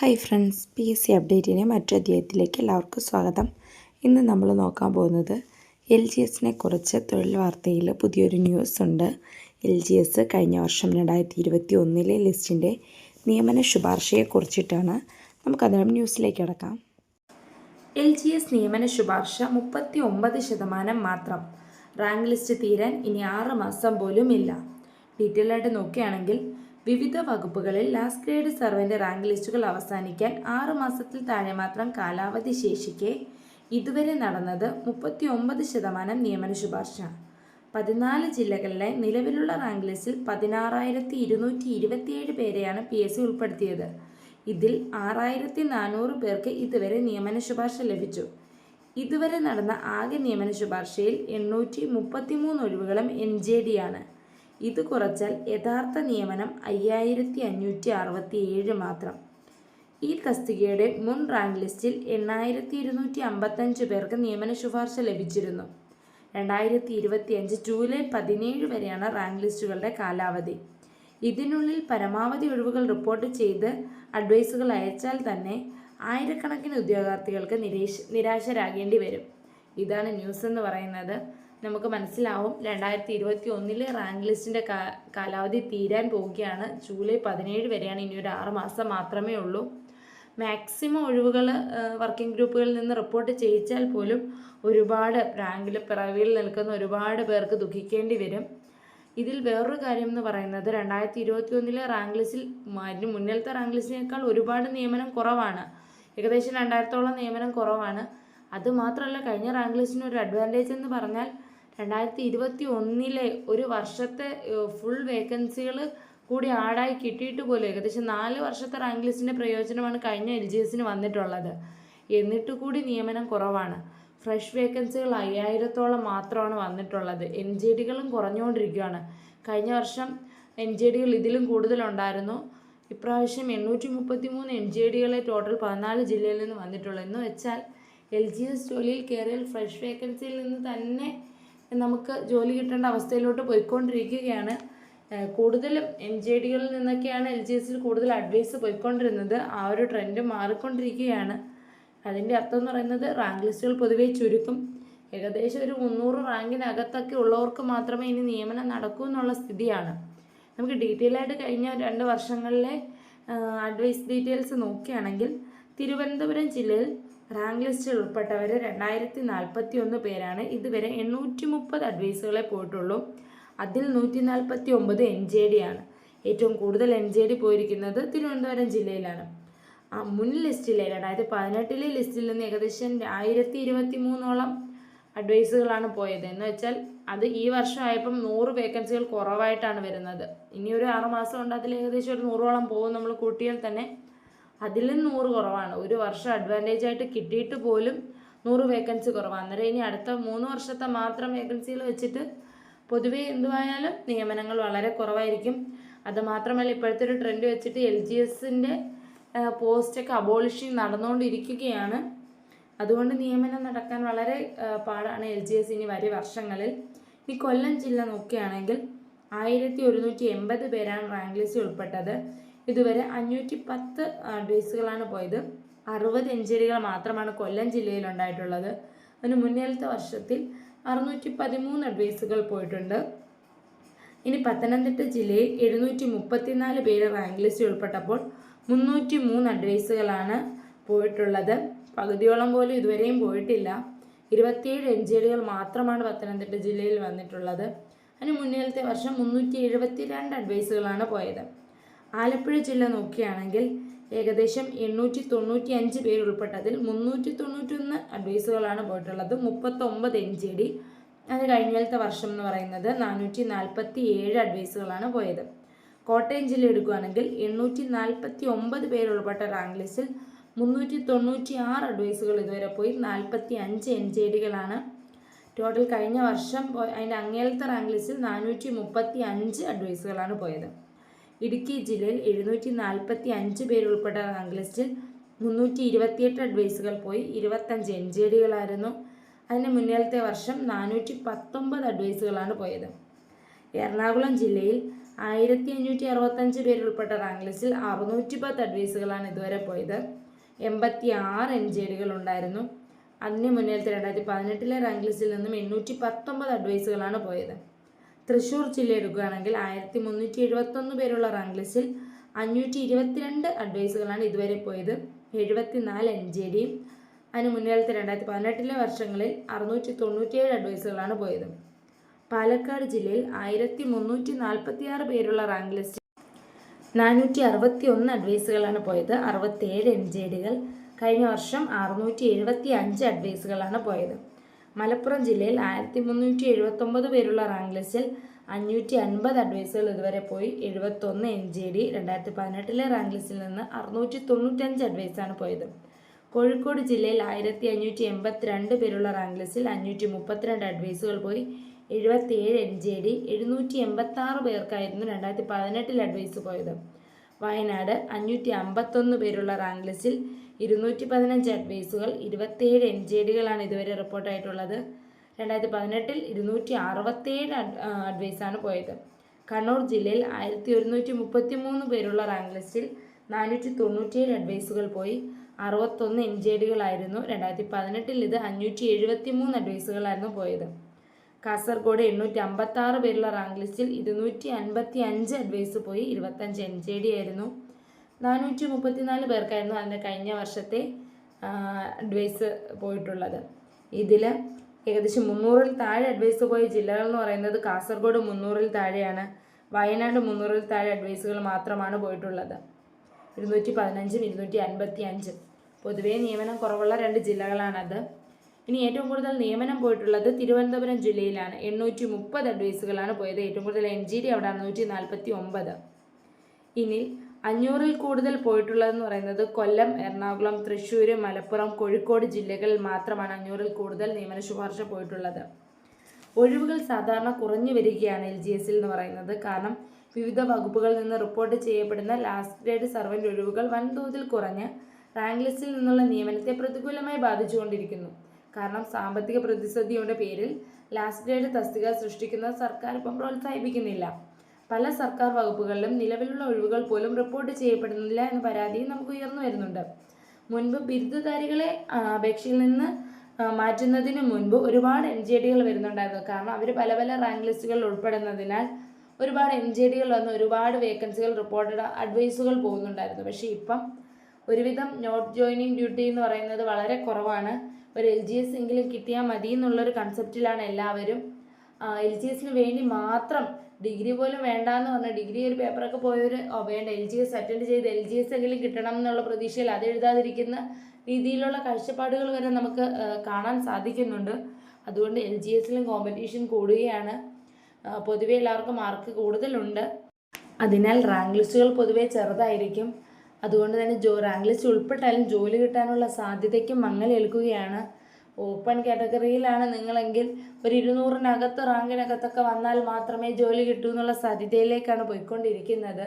Hi friends P S C അപ്ഡേറ്റിന്റെ മറ്റു അധ്യായത്തിലേക്ക് എല്ലാവർക്കും സ്വാഗതം. ഇന്ന് നമ്മൾ നോക്കാൻ പോകുന്നത് എൽ ജി എസിനെ കുറിച്ച് തൊഴിൽ വാർത്തയിൽ പുതിയൊരു ന്യൂസ് ഉണ്ട്. എൽ ജി എസ് കഴിഞ്ഞ വർഷം രണ്ടായിരത്തി ഇരുപത്തി ഒന്നിലെ ലിസ്റ്റിന്റെ നിയമന ശുപാർശയെ കുറിച്ചിട്ടാണ് നമുക്കന്നേരം ന്യൂസിലേക്ക് കിടക്കാം. എൽ ജി എസ് നിയമന ശുപാർശ മുപ്പത്തി ഒമ്പത് ശതമാനം മാത്രം. റാങ്ക് ലിസ്റ്റ് തീരാൻ ഇനി ആറ് മാസം പോലും ഇല്ല ഡീറ്റെയിൽ ആയിട്ട് നോക്കുകയാണെങ്കിൽ വിവിധ വകുപ്പുകളിൽ ലാസ്റ്റ് ഗ്രേഡ് സർവന്റ് റാങ്ക് ലിസ്റ്റുകൾ അവസാനിക്കാൻ ആറ് മാസത്തിൽ താഴെ മാത്രം കാലാവധി ശേഷിക്കെ ഇതുവരെ നടന്നത് മുപ്പത്തി ഒമ്പത് ശതമാനം നിയമന ശുപാർശ. പതിനാല് ജില്ലകളിലെ നിലവിലുള്ള റാങ്ക് ലിസ്റ്റിൽ പതിനാറായിരത്തി ഇരുന്നൂറ്റി ഇരുപത്തിയേഴ് പേരെയാണ് പി എസ് സി ഉൾപ്പെടുത്തിയത്. ഇതിൽ ആറായിരത്തി നാനൂറ് പേർക്ക് ഇതുവരെ നിയമന ശുപാർശ ലഭിച്ചു. ഇതുവരെ നടന്ന ആകെ നിയമന ശുപാർശയിൽ എണ്ണൂറ്റി മുപ്പത്തിമൂന്ന് ഒഴിവുകളും എൻ ജെ ഡി ആണ്. ഇത് കുറച്ചാൽ യഥാർത്ഥ നിയമനം അയ്യായിരത്തി അഞ്ഞൂറ്റി അറുപത്തി ഏഴ് മാത്രം. ഈ തസ്തികയുടെ മുൻ റാങ്ക് ലിസ്റ്റിൽ എണ്ണായിരത്തി ഇരുന്നൂറ്റി അമ്പത്തഞ്ച് പേർക്ക് നിയമന ശുപാർശ ലഭിച്ചിരുന്നു. രണ്ടായിരത്തി ഇരുപത്തിയഞ്ച് ജൂലൈ പതിനേഴ് വരെയാണ് റാങ്ക് ലിസ്റ്റുകളുടെ കാലാവധി. ഇതിനുള്ളിൽ പരമാവധി ഒഴിവുകൾ റിപ്പോർട്ട് ചെയ്ത് അഡ്വൈസുകൾ അയച്ചാൽ തന്നെ ആയിരക്കണക്കിന് ഉദ്യോഗാർത്ഥികൾക്ക് നിരേശ നിരാശരാകേണ്ടി വരും. ഇതാണ് ന്യൂസ് എന്ന് പറയുന്നത്. നമുക്ക് മനസ്സിലാവും. രണ്ടായിരത്തി ഇരുപത്തി ഒന്നിലെ റാങ്ക് ലിസ്റ്റിന്റെ കാലാവധി തീരാൻ പോവുകയാണ്. ജൂലൈ പതിനേഴ് വരെയാണ് ഇനി ഒരു ആറ് മാസം മാത്രമേ ഉള്ളൂ. മാക്സിമം ഒഴിവുകൾ വർക്കിംഗ് ഗ്രൂപ്പുകളിൽ നിന്ന് റിപ്പോർട്ട് ചെയ്യിച്ചാൽ പോലും ഒരുപാട് റാങ്കിൽ പിറവിയിൽ നിൽക്കുന്ന ഒരുപാട് പേർക്ക് ദുഃഖിക്കേണ്ടി വരും. ഇതിൽ വേറൊരു കാര്യം എന്ന് പറയുന്നത് രണ്ടായിരത്തി ഇരുപത്തി ഒന്നിലെ റാങ്ക് ലിസ്റ്റിൽ അതിന് മുന്നിലത്തെ റാങ്ക് ലിസ്റ്റിനേക്കാൾ ഒരുപാട് നിയമനം കുറവാണ്. ഏകദേശം രണ്ടായിരത്തോളം നിയമനം കുറവാണ്. അതുമാത്രമല്ല കഴിഞ്ഞ റാങ്ക് ലിസ്റ്റിന് ഒരു അഡ്വാന്റേജ് എന്ന് പറഞ്ഞാൽ രണ്ടായിരത്തി ഇരുപത്തി ഒന്നിലെ ഒരു വർഷത്തെ ഫുൾ വേക്കൻസികൾ കൂടി ആഡായി കിട്ടിയിട്ട് പോലും ഏകദേശം നാല് വർഷത്തെ റാങ്ക് ലിസ്റ്റിന്റെ പ്രയോജനമാണ് കഴിഞ്ഞ എൽ ജി എസിന് വന്നിട്ടുള്ളത്. എന്നിട്ട് കൂടി നിയമനം കുറവാണ്. ഫ്രഷ് വേക്കൻസികൾ അയ്യായിരത്തോളം മാത്രമാണ് വന്നിട്ടുള്ളത്. എൻ ജെ ഡികളും കുറഞ്ഞുകൊണ്ടിരിക്കുകയാണ് കഴിഞ്ഞ വർഷം എൻ ജെ ഡികൾ ഇതിലും കൂടുതലുണ്ടായിരുന്നു. ഇപ്രാവശ്യം എണ്ണൂറ്റി മുപ്പത്തി മൂന്ന് എൻ ജെ ഡികളെ ടോട്ടൽ പതിനാല് ജില്ലയിൽ നിന്ന് വന്നിട്ടുള്ളൂ. എന്ന് വെച്ചാൽ എൽ ജി എസ് ജോലിയിൽ കയറിയാൽ ഫ്രഷ് വേക്കൻസിയിൽ നിന്ന് തന്നെ നമുക്ക് ജോലി കിട്ടേണ്ട അവസ്ഥയിലോട്ട് പോയിക്കൊണ്ടിരിക്കുകയാണ്. കൂടുതലും എം ജെ ഡികളിൽ നിന്നൊക്കെയാണ് എൽ ജി എസിൽ കൂടുതൽ അഡ്വൈസ് പോയിക്കൊണ്ടിരുന്നത്. ആ ഒരു ട്രെൻഡ് മാറിക്കൊണ്ടിരിക്കുകയാണ്. അതിന്റെ അർത്ഥം എന്ന് പറയുന്നത് റാങ്ക് ലിസ്റ്റുകൾ പൊതുവെ ചുരുക്കും. ഏകദേശം ഒരു മുന്നൂറ് റാങ്കിനകത്തൊക്കെ ഉള്ളവർക്ക് മാത്രമേ ഇനി നിയമനം നടക്കൂ എന്നുള്ള സ്ഥിതിയാണ്. നമുക്ക് ഡീറ്റെയിൽ ആയിട്ട് കഴിഞ്ഞ രണ്ട് വർഷങ്ങളിലെ അഡ്വൈസ് ഡീറ്റെയിൽസ് നോക്കുകയാണെങ്കിൽ തിരുവനന്തപുരം ജില്ലയിൽ റാങ്ക് ലിസ്റ്റിൽ ഉൾപ്പെട്ടവർ രണ്ടായിരത്തി നാൽപ്പത്തി ഒന്ന് പേരാണ്. ഇതുവരെ എണ്ണൂറ്റി മുപ്പത് അഡ്വൈസുകളെ പോയിട്ടുള്ളൂ. അതിൽ നൂറ്റി നാൽപ്പത്തി ഒമ്പത് എൻ ജെ ഡി ആണ്. ഏറ്റവും കൂടുതൽ എൻ ജെ ഡി പോയിരിക്കുന്നത് തിരുവനന്തപുരം ജില്ലയിലാണ്. ആ മുൻ ലിസ്റ്റിലെ രണ്ടായിരത്തി പതിനെട്ടിലെ ലിസ്റ്റിൽ നിന്ന് ഏകദേശം ആയിരത്തി ഇരുപത്തി മൂന്നോളം അഡ്വൈസുകളാണ് പോയത്. എന്ന് വെച്ചാൽ അത് ഈ വർഷമായപ്പം നൂറ് വേക്കൻസികൾ കുറവായിട്ടാണ് വരുന്നത്. ഇനി ഒരു ആറുമാസം ഉണ്ട് അതിൽ ഏകദേശം ഒരു നൂറോളം പോകും. നമ്മൾ കൂട്ടിയാൽ തന്നെ അതിലും നൂറ് കുറവാണ്. ഒരു വർഷം അഡ്വാന്റേജ് ആയിട്ട് കിട്ടിയിട്ട് പോലും നൂറ് വേക്കൻസി കുറവാണ്. അന്നേരം ഇനി അടുത്ത മൂന്ന് വർഷത്തെ മാത്രം വേക്കൻസികൾ വെച്ചിട്ട് പൊതുവേ എന്തുവായാലും നിയമനങ്ങൾ വളരെ കുറവായിരിക്കും. അത് മാത്രമല്ല ഇപ്പോഴത്തെ ഒരു ട്രെൻഡ് വെച്ചിട്ട് എൽ ജി എസിന്റെ പോസ്റ്റൊക്കെ അബോളിഷിങ് നടന്നുകൊണ്ടിരിക്കുകയാണ് അതുകൊണ്ട് നിയമനം നടക്കാൻ വളരെ പാടാണ് എൽ ജി എസ് ഇനി വരും വർഷങ്ങളിൽ. ഇനി കൊല്ലം ജില്ല നോക്കുകയാണെങ്കിൽ ആയിരത്തി ഒരുന്നൂറ്റി എൺപത് പേരാണ് റാങ്ക് ലിസ്റ്റിൽ ഉൾപ്പെട്ടത്. ഇതുവരെ അഞ്ഞൂറ്റി പത്ത് അഡ്വൈസുകളാണ് പോയത്. അറുപത് എഞ്ചുറികൾ മാത്രമാണ് കൊല്ലം ജില്ലയിൽ ഉണ്ടായിട്ടുള്ളത് അതിന് മുന്നേലത്തെ വർഷത്തിൽ അറുന്നൂറ്റി പതിമൂന്ന് അഡ്വൈസുകൾ പോയിട്ടുണ്ട്. ഇനി പത്തനംതിട്ട ജില്ലയിൽ എഴുന്നൂറ്റി മുപ്പത്തിനാല് പേര് റാങ്ക് ലിസ്റ്റിൽ ഉൾപ്പെട്ടപ്പോൾ മുന്നൂറ്റി മൂന്ന് അഡ്വൈസുകളാണ് പോയിട്ടുള്ളത്. പകുതിയോളം പോലും ഇതുവരെയും പോയിട്ടില്ല. ഇരുപത്തിയേഴ് എഞ്ചുറികൾ മാത്രമാണ് പത്തനംതിട്ട ജില്ലയിൽ വന്നിട്ടുള്ളത്. അതിന് മുന്നേലത്തെ വർഷം മുന്നൂറ്റി എഴുപത്തി രണ്ട് അഡ്വൈസുകളാണ് പോയത്. ആലപ്പുഴ ജില്ല നോക്കുകയാണെങ്കിൽ ഏകദേശം എണ്ണൂറ്റി തൊണ്ണൂറ്റി അഞ്ച് പേര് ഉൾപ്പെട്ടതിൽ മുന്നൂറ്റി തൊണ്ണൂറ്റൊന്ന് അഡ്വൈസുകളാണ് പോയിട്ടുള്ളത്. മുപ്പത്തൊമ്പത് എൻ ജി ഡി. അത് കഴിഞ്ഞത്തെ വർഷം എന്ന് പറയുന്നത് നാനൂറ്റി നാൽപ്പത്തി ഏഴ് അഡ്വൈസുകളാണ് പോയത്. കോട്ടയം ജില്ല എടുക്കുകയാണെങ്കിൽ എണ്ണൂറ്റി നാൽപ്പത്തി ഒമ്പത് പേര് ഉൾപ്പെട്ട റാങ്ക് ലിസ്റ്റിൽ മുന്നൂറ്റി തൊണ്ണൂറ്റി ആറ് അഡ്വൈസുകൾ ഇതുവരെ പോയി നാൽപ്പത്തി അഞ്ച് എൻ ജെ ഡികളാണ്. ടോട്ടൽ കഴിഞ്ഞ വർഷം അതിന്റെ അങ്ങേലത്തെ റാങ്ക് ലിസ്റ്റിൽ നാനൂറ്റി മുപ്പത്തി അഞ്ച് അഡ്വൈസുകളാണ് പോയത്. ഇടുക്കി ജില്ലയിൽ എഴുന്നൂറ്റി നാൽപ്പത്തി അഞ്ച് പേരുൾപ്പെട്ട റാങ്ക് ലിസ്റ്റിൽ മുന്നൂറ്റി ഇരുപത്തിയെട്ട് അഡ്വൈസുകൾ പോയി ഇരുപത്തഞ്ച് എൻ ജി ഡികളായിരുന്നു അതിന് മുന്നേലത്തെ വർഷം നാനൂറ്റി പത്തൊമ്പത് അഡ്വൈസുകളാണ് പോയത്. എറണാകുളം ജില്ലയിൽ ആയിരത്തി അഞ്ഞൂറ്റി അറുപത്തഞ്ച് പേര് ഉൾപ്പെട്ട റാങ്ക് ലിസ്റ്റിൽ അറുന്നൂറ്റി പത്ത് അഡ്വൈസുകളാണ് ഇതുവരെ പോയത്. എൺപത്തി ആറ് എൻ ജി ഡികൾ ഉണ്ടായിരുന്നു. അതിന് മുന്നേലത്തെ രണ്ടായിരത്തി പതിനെട്ടിലെ റാങ്ക് ലിസ്റ്റിൽ നിന്നും എണ്ണൂറ്റി പത്തൊമ്പത് അഡ്വൈസുകളാണ് പോയത്. തൃശ്ശൂർ ജില്ല എടുക്കുകയാണെങ്കിൽ ആയിരത്തി മുന്നൂറ്റി എഴുപത്തൊന്ന് പേരുള്ള റാങ്ക് ലിസ്റ്റിൽ അഞ്ഞൂറ്റി ഇരുപത്തിരണ്ട് അഡ്വൈസുകളാണ് ഇതുവരെ പോയത്. എഴുപത്തിനാല് എൻ ജെ ഡിയും അതിന് മുന്നേലത്തെ രണ്ടായിരത്തി പതിനെട്ടിലെ വർഷങ്ങളിൽ അറുന്നൂറ്റി തൊണ്ണൂറ്റിയേഴ് അഡ്വൈസുകളാണ് പോയത്. പാലക്കാട് ജില്ലയിൽ ആയിരത്തി മുന്നൂറ്റി നാൽപ്പത്തി ആറ് പേരുള്ള റാങ്ക് ലിസ്റ്റിൽ നാനൂറ്റി അറുപത്തി ഒന്ന് അഡ്വൈസുകളാണ് പോയത്. അറുപത്തേഴ് എം ജെ ഡികൾ കഴിഞ്ഞ വർഷം അറുന്നൂറ്റി എഴുപത്തി അഞ്ച് അഡ്വൈസുകളാണ് പോയത്. മലപ്പുറം ജില്ലയിൽ ആയിരത്തി മുന്നൂറ്റി എഴുപത്തൊമ്പത് പേരുള്ള റാങ്ക് ലിസ്റ്റിൽ അഞ്ഞൂറ്റി അൻപത് അഡ്വൈസുകൾ ഇതുവരെ പോയി. എഴുപത്തൊന്ന് എൻ ജെ ഡി രണ്ടായിരത്തി പതിനെട്ടിലെ റാങ്ക് ലിസ്റ്റിൽ നിന്ന് അറുന്നൂറ്റി തൊണ്ണൂറ്റഞ്ച് അഡ്വൈസാണ് പോയത്. കോഴിക്കോട് ജില്ലയിൽ ആയിരത്തി അഞ്ഞൂറ്റി എൺപത്തിരണ്ട് പേരുള്ള റാങ്ക് ലിസ്റ്റിൽ അഞ്ഞൂറ്റി മുപ്പത്തിരണ്ട് അഡ്വൈസുകൾ പോയി. എഴുപത്തിയേഴ് എൻ ജെ ഡി എഴുന്നൂറ്റി എൺപത്തി ആറ് പേർക്കായിരുന്നു രണ്ടായിരത്തി പതിനെട്ടിൽ അഡ്വൈസ് പോയത്. വയനാട് അഞ്ഞൂറ്റി അമ്പത്തൊന്ന് പേരുള്ള റാങ്ക് ലിസ്റ്റിൽ ഇരുന്നൂറ്റി പതിനഞ്ച് അഡ്വൈസുകൾ ഇരുപത്തിയേഴ് എൻ ജെ ഡികളാണ് ഇതുവരെ റിപ്പോർട്ടായിട്ടുള്ളത്. രണ്ടായിരത്തി പതിനെട്ടിൽ ഇരുന്നൂറ്റി അറുപത്തേഴ് അഡ്വൈസാണ് പോയത്. കണ്ണൂർ ജില്ലയിൽ ആയിരത്തി ഒരുന്നൂറ്റി മുപ്പത്തി മൂന്ന് പേരുള്ള റാങ്ക് ലിസ്റ്റിൽ നാനൂറ്റി തൊണ്ണൂറ്റിയേഴ് അഡ്വൈസുകൾ പോയി. അറുപത്തൊന്ന് എൻ ജെ ഡികളായിരുന്നു രണ്ടായിരത്തി പതിനെട്ടിൽ ഇത് അഞ്ഞൂറ്റി എഴുപത്തി മൂന്ന് അഡ്വൈസുകളായിരുന്നു പോയത്. കാസർഗോഡ് എണ്ണൂറ്റി അമ്പത്തി ആറ് പേരുള്ള റാങ്ക് ലിസ്റ്റിൽ ഇരുന്നൂറ്റി അൻപത്തി അഞ്ച് അഡ്വൈസ് പോയി. ഇരുപത്തഞ്ച് എൻ ജെ ഡി ആയിരുന്നു നാനൂറ്റി മുപ്പത്തിനാല് പേർക്കായിരുന്നു അതിന്റെ കഴിഞ്ഞ വർഷത്തെ അഡ്വൈസ് പോയിട്ടുള്ളത്. ഇതിൽ ഏകദേശം മുന്നൂറിൽ താഴെ അഡ്വൈസ് പോയ ജില്ലകൾ എന്ന് പറയുന്നത് കാസർഗോഡ് മുന്നൂറിൽ താഴെയാണ്. വയനാട് മുന്നൂറിൽ താഴെ അഡ്വൈസുകൾ മാത്രമാണ് പോയിട്ടുള്ളത്. ഇരുന്നൂറ്റി പതിനഞ്ചും ഇരുന്നൂറ്റി അൻപത്തി അഞ്ചും പൊതുവേ നിയമനം കുറവുള്ള രണ്ട് ജില്ലകളാണത്. ഇനി ഏറ്റവും കൂടുതൽ നിയമനം പോയിട്ടുള്ളത് തിരുവനന്തപുരം ജില്ലയിലാണ്. എണ്ണൂറ്റി മുപ്പത് അഡ്വൈസുകളാണ് പോയത്. ഏറ്റവും കൂടുതൽ എൻ ജി ഡി അവിടെ നൂറ്റി നാൽപ്പത്തി ഒമ്പത് ഇനി അഞ്ഞൂറിൽ കൂടുതൽ പോയിട്ടുള്ളതെന്ന് പറയുന്നത് കൊല്ലം എറണാകുളം തൃശ്ശൂർ മലപ്പുറം കോഴിക്കോട് ജില്ലകളിൽ മാത്രമാണ് അഞ്ഞൂറിൽ കൂടുതൽ നിയമന ശുപാർശ പോയിട്ടുള്ളത്. ഒഴിവുകൾ സാധാരണ കുറഞ്ഞു വരികയാണ് എൽ ജി എസിൽ എന്ന് പറയുന്നത്. കാരണം വിവിധ വകുപ്പുകളിൽ നിന്ന് റിപ്പോർട്ട് ചെയ്യപ്പെടുന്ന ലാസ്റ്റ് ഗ്രേഡ് സർവന്റ് ഒഴിവുകൾ വൻതോതിൽ കുറഞ്ഞ് റാങ്ക് ലിസ്റ്റിൽ നിന്നുള്ള നിയമനത്തെ പ്രതികൂലമായി ബാധിച്ചുകൊണ്ടിരിക്കുന്നു. കാരണം സാമ്പത്തിക പ്രതിസന്ധിയുടെ പേരിൽ ലാസ്റ്റ് ഗ്രേഡ് തസ്തിക സൃഷ്ടിക്കുന്ന സർക്കാർ ഇപ്പം പ്രോത്സാഹിപ്പിക്കുന്നില്ല. പല സർക്കാർ വകുപ്പുകളിലും നിലവിലുള്ള ഒഴിവുകൾ പോലും റിപ്പോർട്ട് ചെയ്യപ്പെടുന്നില്ല എന്ന പരാതിയും നമുക്ക് ഉയർന്നു വരുന്നുണ്ട്. മുൻപ് ബിരുദധാരികളെ അപേക്ഷയിൽ നിന്ന് മാറ്റുന്നതിന് മുൻപ് ഒരുപാട് എൻ ജി ഡികൾ വരുന്നുണ്ടായിരുന്നു. കാരണം അവർ പല പല റാങ്ക് ലിസ്റ്റുകളിൽ ഉൾപ്പെടുന്നതിനാൽ ഒരുപാട് എൻ ജി ഡികൾ വന്ന് ഒരുപാട് വേക്കൻസികൾ റിപ്പോർട്ടഡ് അഡ്വൈസുകൾ പോകുന്നുണ്ടായിരുന്നു. പക്ഷേ ഇപ്പം ഒരുവിധം നോട്ട് ജോയിനിങ് ഡ്യൂട്ടി എന്ന് പറയുന്നത് വളരെ കുറവാണ്. ഒരു എൽ ജി എസ് എങ്കിലും കിട്ടിയാൽ മതി എന്നുള്ളൊരു കൺസെപ്റ്റിലാണ് എല്ലാവരും എൽ ജി എസിന് വേണ്ടി മാത്രം ഡിഗ്രി പോലും വേണ്ട എന്ന് പറഞ്ഞാൽ ഡിഗ്രി ഒരു പേപ്പറൊക്കെ പോയവർ വേണ്ട എൽ ജി എസ് അറ്റൻഡ് ചെയ്ത് എൽ ജി എസ് എങ്കിലും കിട്ടണം എന്നുള്ള പ്രതീക്ഷയിൽ അത് എഴുതാതിരിക്കുന്ന രീതിയിലുള്ള കാഴ്ചപ്പാടുകൾ വരെ നമുക്ക് കാണാൻ സാധിക്കുന്നുണ്ട്. അതുകൊണ്ട് എൽ ജി എസിലും കോമ്പറ്റീഷൻ കൂടുകയാണ്. പൊതുവെ എല്ലാവർക്കും മാർക്ക് കൂടുതലുണ്ട്. അതിനാൽ റാങ്ക് ലിസ്റ്റുകൾ പൊതുവെ ചെറുതായിരിക്കും. അതുകൊണ്ട് തന്നെ ജോ റാങ്ക് ലിസ്റ്റ് ഉൾപ്പെട്ടാലും ജോലി കിട്ടാനുള്ള സാധ്യതയ്ക്കും മങ്ങലേൽക്കുകയാണ്. ഓപ്പൺ കാറ്റഗറിയിലാണ് നിങ്ങളെങ്കിൽ ഒരു ഇരുന്നൂറിനകത്ത് റാങ്കിനകത്തൊക്കെ വന്നാൽ മാത്രമേ ജോലി കിട്ടൂ എന്നുള്ള സാധ്യതയിലേക്കാണ് പോയിക്കൊണ്ടിരിക്കുന്നത്.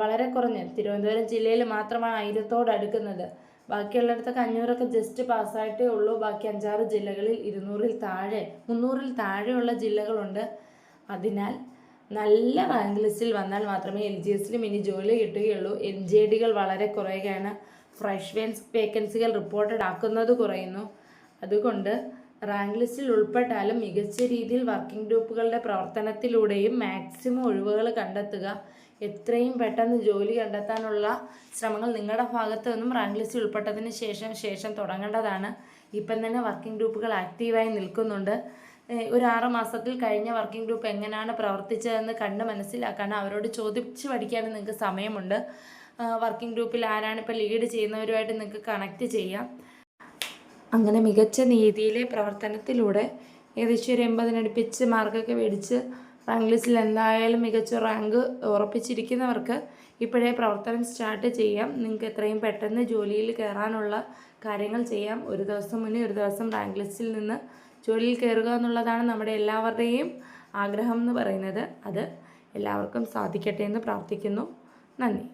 വളരെ കുറഞ്ഞ്. തിരുവനന്തപുരം ജില്ലയിൽ മാത്രമാണ് ആയിരത്തോട് അടുക്കുന്നത്. ബാക്കിയുള്ളിടത്തൊക്കെ അഞ്ഞൂറൊക്കെ ജസ്റ്റ് പാസ്സായിട്ടേ ഉള്ളൂ. ബാക്കി അഞ്ചാറ് ജില്ലകളിൽ ഇരുന്നൂറിൽ താഴെ മുന്നൂറിൽ താഴെയുള്ള ജില്ലകളുണ്ട്. അതിനാൽ നല്ല റാങ്ക് ലിസ്റ്റിൽ വന്നാൽ മാത്രമേ എൽ ജി എസിലും ഇനി ജോലി കിട്ടുകയുള്ളൂ. എൻ ജെ ഡികൾ വളരെ കുറയുകയാണ്. ഫ്രഷ് വേൻസ് വേക്കൻസികൾ റിപ്പോർട്ടഡ് ആക്കുന്നത് കുറയുന്നു. അതുകൊണ്ട് റാങ്ക് ലിസ്റ്റിൽ ഉൾപ്പെട്ടാലും മികച്ച രീതിയിൽ വർക്കിംഗ് ഗ്രൂപ്പുകളുടെ പ്രവർത്തനത്തിലൂടെയും മാക്സിമം ഒഴിവുകൾ കണ്ടെത്തുക. എത്രയും പെട്ടെന്ന് ജോലി കണ്ടെത്താനുള്ള ശ്രമങ്ങൾ നിങ്ങളുടെ ഭാഗത്തു നിന്നും റാങ്ക് ലിസ്റ്റിൽ ഉൾപ്പെട്ടതിന് ശേഷം ശേഷം തുടങ്ങേണ്ടതാണ്. ഇപ്പം തന്നെ വർക്കിംഗ് ഗ്രൂപ്പുകൾ ആക്റ്റീവായി നിൽക്കുന്നുണ്ട്. ഒരു ആറ് മാസത്തിൽ കഴിഞ്ഞ വർക്കിംഗ് ഗ്രൂപ്പ് എങ്ങനെയാണ് പ്രവർത്തിച്ചതെന്ന് കണ്ട് മനസ്സിലാക്കാനും അവരോട് ചോദിച്ച് പഠിക്കാനും നിങ്ങൾക്ക് സമയമുണ്ട്. വർക്കിംഗ് ഗ്രൂപ്പിൽ ആരാണ് ഇപ്പോൾ ലീഡ് ചെയ്യുന്നവരുമായിട്ട് നിങ്ങൾക്ക് കണക്ട് ചെയ്യാം. അങ്ങനെ മികച്ച നീതിയിലെ പ്രവർത്തനത്തിലൂടെ ഏകദേശം ഒരു എൺപതിനടുപ്പിച്ച് മാർക്കൊക്കെ മേടിച്ച് റാങ്ക് ലിസ്റ്റിൽ എന്തായാലും മികച്ച റാങ്ക് ഉറപ്പിച്ചിരിക്കുന്നവർക്ക് ഇപ്പോഴേ പ്രവർത്തനം സ്റ്റാർട്ട് ചെയ്യാം. നിങ്ങൾക്ക് എത്രയും പെട്ടെന്ന് ജോലിയിൽ കയറാനുള്ള കാര്യങ്ങൾ ചെയ്യാം. ഒരു ദിവസം മുന്നേ ഒരു ദിവസം റാങ്ക് ലിസ്റ്റിൽ നിന്ന് ജോലിയിൽ കയറുക എന്നുള്ളതാണ് നമ്മുടെ എല്ലാവരുടെയും ആഗ്രഹം എന്ന് പറയുന്നത്. അത് എല്ലാവർക്കും സാധിക്കട്ടെ എന്ന് പ്രാർത്ഥിക്കുന്നു. നന്ദി.